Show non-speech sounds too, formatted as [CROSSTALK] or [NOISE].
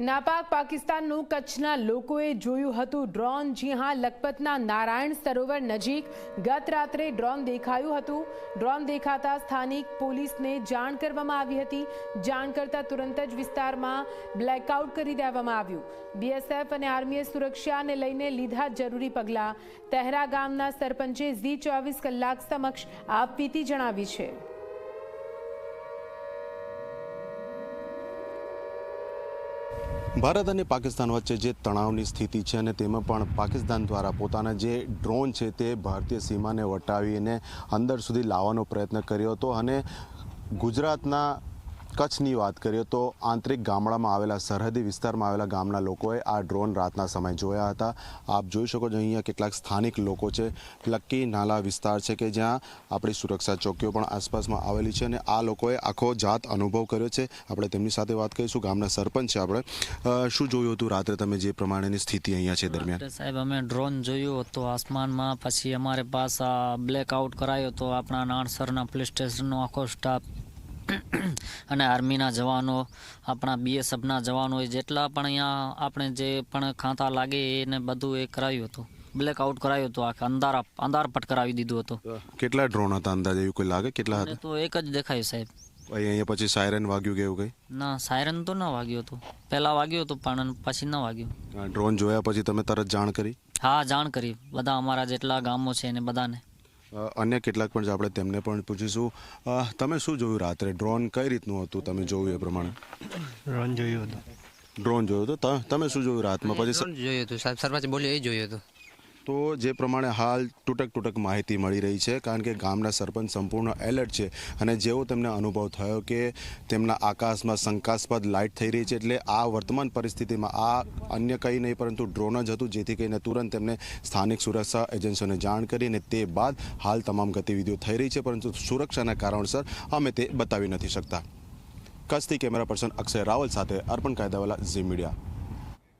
નાપાક પાકિસ્તાનનું કચ્છના લોકોએ જોયું હતું ડ્રોન. જી હા, લખપતના નારાયણ સરોવર નજીક ગત રાત્રે ડ્રોન દેખાયું હતું. ડ્રોન દેખાતા સ્થાનિક પોલીસને જાણ કરવામાં આવી હતી. જાણ કરતા તુરંત જ વિસ્તારમાં બ્લેકઆઉટ કરી દેવામાં આવ્યું. બીએસએફ અને આર્મીએ સુરક્ષાને લઈને લીધા જરૂરી પગલાં. તહેરા ગામના સરપંચે ઝી ચોવીસ કલાક સમક્ષ આપવીતી જણાવી છે. ભારત અને પાકિસ્તાન વચ્ચે જે તણાવની સ્થિતિ છે અને તેમાં પણ પાકિસ્તાન દ્વારા પોતાના જે ડ્રોન છે તે ભારતીય સીમાને વટાવીને અંદર સુધી લાવવાનો પ્રયત્ન કર્યો હતો અને ગુજરાતના કચ્છની વાત કરીએ તો આંતરિક ગામડામાં આવેલા સરહદી વિસ્તારમાં આવેલા ગામના લોકોએ આ ડ્રોન રાતના સમય જોયા હતા. આપ જોઈ શકો છો અહીંયા કેટલાક સ્થાનિક લોકો છે. લક્કી નાલા વિસ્તાર છે કે જ્યાં આપણી સુરક્ષા ચોકીઓ પણ આસપાસમાં આવેલી છે અને આ લોકોએ આખો જાત અનુભવ કર્યો છે. આપણે તેમની સાથે વાત કરીશું. ગામના સરપંચ છે આપણે. શું જોયું હતું રાત્રે? તમે જે પ્રમાણેની સ્થિતિ અહીંયા છે દરમિયાન? સાહેબ, અમે ડ્રોન જોયું હતું આસમાનમાં, પછી અમારે પાસ બ્લેકઆઉટ કરાયો હતો આપણા નાણસરના પોલીસ સ્ટેશનનો આખો સ્ટાફ [CLEARS THROAT] અને આર્મીના જવાનો આપણા બીએસએફના જવાનો જેટલા પણ અહીંયા આપણે જે પણ ખાતા લાગે એને બધું એ કરાયું હતું. બ્લેકઆઉટ કરાયું હતું આખા અંધારા અંધારપટ કરાવી દીધું હતું. કેટલા ડ્રોન હતા અંદાજે એવું કોઈ લાગે? કેટલા હતા? તો એક જ દેખાયું સાહેબ. અહીંયા પછી સાયરન વાગ્યું કે એવું કંઈ? ના સાયરન તો ના વાગ્યું હતું. પહેલાં વાગ્યું હતું પણ પછી ન વાગ્યું. ડ્રોન જોયા પછી તમે તરત જાણ કરી? હા જાણ કરી. બધા અમારા જેટલા ગામો છે એને બધાને. અન્ય કેટલાક પણ આપણે તેમને પણ પૂછીશું. તમે શું જોયું રાત્રે? ડ્રોન કઈ રીતનું હતું? તમે જોયું એ પ્રમાણે? ડ્રોન જોયું હતું. ડ્રોન જોયું હતું? તમે શું જોયું રાતમાં? પછી જોયું હતું સાહેબ. સરપંચ બોલ્યો એ જોયું હતું. તો જે પ્રમાણે હાલ તૂટક તૂટક માહિતી મળી રહી છે, કારણ કે ગામના સરપંચ સંપૂર્ણ એલર્ટ છે અને જેવો તેમને અનુભવ થયો કે તેમના આકાશમાં શંકાસ્પદ લાઇટ થઈ રહી છે એટલે આ વર્તમાન પરિસ્થિતિમાં આ અન્ય કંઈ નહીં, પરંતુ ડ્રોન જ હતું, જેથી કરીને તુરંત તેમને સ્થાનિક સુરક્ષા એજન્સીઓને જાણ કરી અને તે બાદ હાલ તમામ ગતિવિધિઓ થઈ રહી છે, પરંતુ સુરક્ષાના કારણસર અમે તે બતાવી નથી શકતા. કચ્છથી કેમેરા પર્સન અક્ષય રાવલ સાથે અર્પણ કાયદાવાલા ઝી મીડિયા.